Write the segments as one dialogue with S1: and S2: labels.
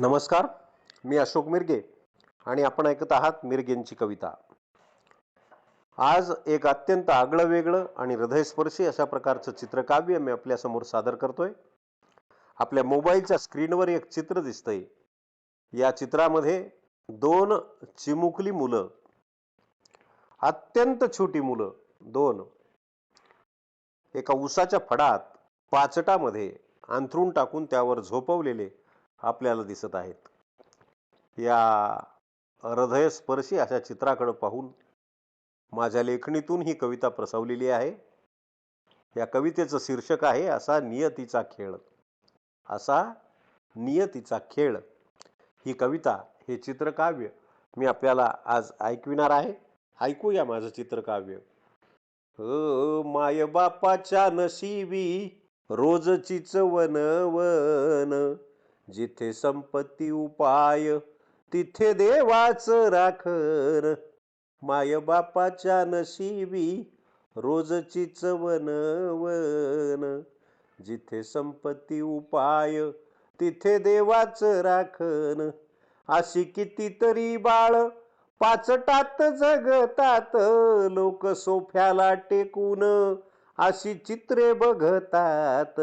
S1: नमस्कार मी अशोक मिरगे आणि आपण ऐकत आहात मिरगेंची कविता. आज एक अत्यंत आगळं वेगळं आणि हृदयस्पर्शी अशा प्रकारचं चित्रकाव्य मी आपल्यासमोर सादर करतोय. आपल्या मोबाईलच्या स्क्रीनवर एक चित्र दिसतंय. या चित्रामध्ये दोन चिमुकली मुलं. अत्यंत छोटी मुलं दोन. एका उसाच्या फडात पाचटामध्ये अंथरून टाकून त्यावर झोपवलेले आपल्याला दिसत आहेत. या हृदयस्पर्शी अशा चित्राकडं पाहून माझ्या लेखणीतून ही कविता प्रसवलेली आहे. या कवितेचं शीर्षक आहे असा नियतीचा खेळ. असा नियतीचा खेळ. ही कविता हे चित्रकाव्य मी आपल्याला आज ऐकविणार आहे. ऐकूया माझं चित्रकाव्य. अ माय बापाच्या नशिबी रोजची वन वन जिथे संपत्ती उपाय तिथे देवाच राखर माय बापाच्या नशिबी रोजची चवनवन जिथे संपत्ती उपाय तिथे देवाच राखन अशी कितीतरी बाळ पाचटात जगतात लोक सोफ्याला टेकून अशी चित्रे बघतात.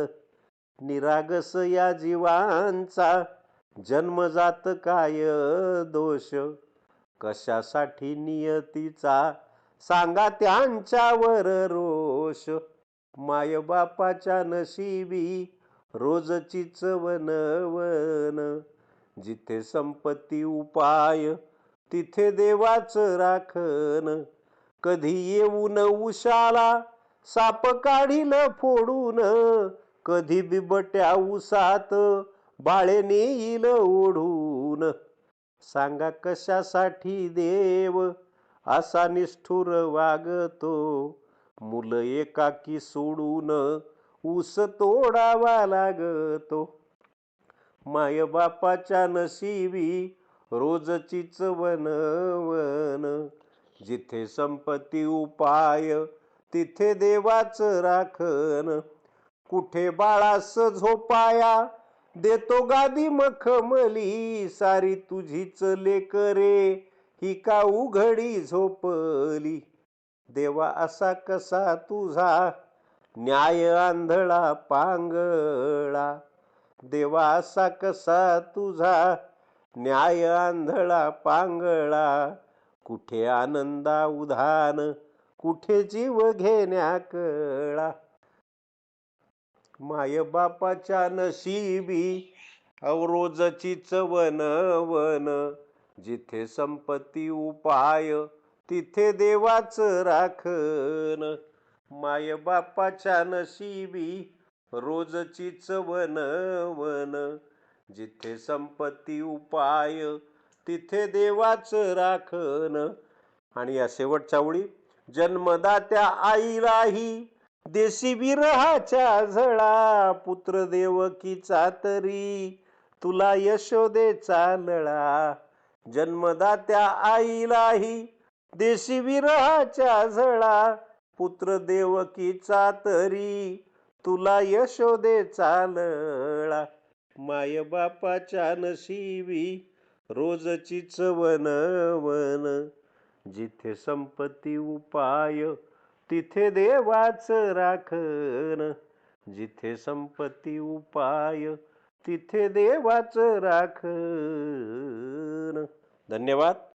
S1: निरागस या जीवांचा. जन्मजात काय दोष? कशासाठी नियतीचा? सांगा त्यांच्यावर रोष. माय बापाच्या नशिबी रोजचीच वन वन. जिथे संपत्ती उपाय तिथे देवाच राखण. कधी येऊन उशाला साप काढील फोडून कधी बिबट्या उसात बाळे नेईल ओढून. सांगा कशासाठी देव असा निष्ठुर वागतो. मुलं एकाकी सोडून ऊस तोडावा लागतो. माय बापाच्या नशिबी रोजची वन वन जिथे संपत्ती उपाय तिथे देवाच राखण. कुठे बाळास झोपाया? देतो गादी मखमली सारी तुझीच लेकरे ही का उघडी झोपली? देवा असा कसा तुझा? न्याय आंधळा पांगळा. देवा असा कसा तुझा? न्याय आंधळा पांगळा. कुठे आनंदा उधान कुठे जीव घेण्या कळा. माय बापाच्या नशिबी अवरोजची चवन वन. जिथे संपत्ती उपाय तिथे देवाच राखण. माय बापाच्या नशिबी रोजची चवन वन. जिथे संपत्ती उपाय तिथे देवाच राखण. आणि या शेवटच्या ओळी जन्मदात्या आईलाही देशी विरहाच्या झळा पुत्र देवकीचा तरी. तुला यशोदेचा लळा जन्मदात्या आईलाही. देशी विरहाच्या झळा पुत्र देवकीचा तरी. तुला यशोदेचा लळा माय बापाच्या नशिबी. रोजची चवन वन जिथे संपत्ती उपाय तिथे देवाच राखण जिथे संपत्ती उपाय तिथे देवाच राखण. धन्यवाद.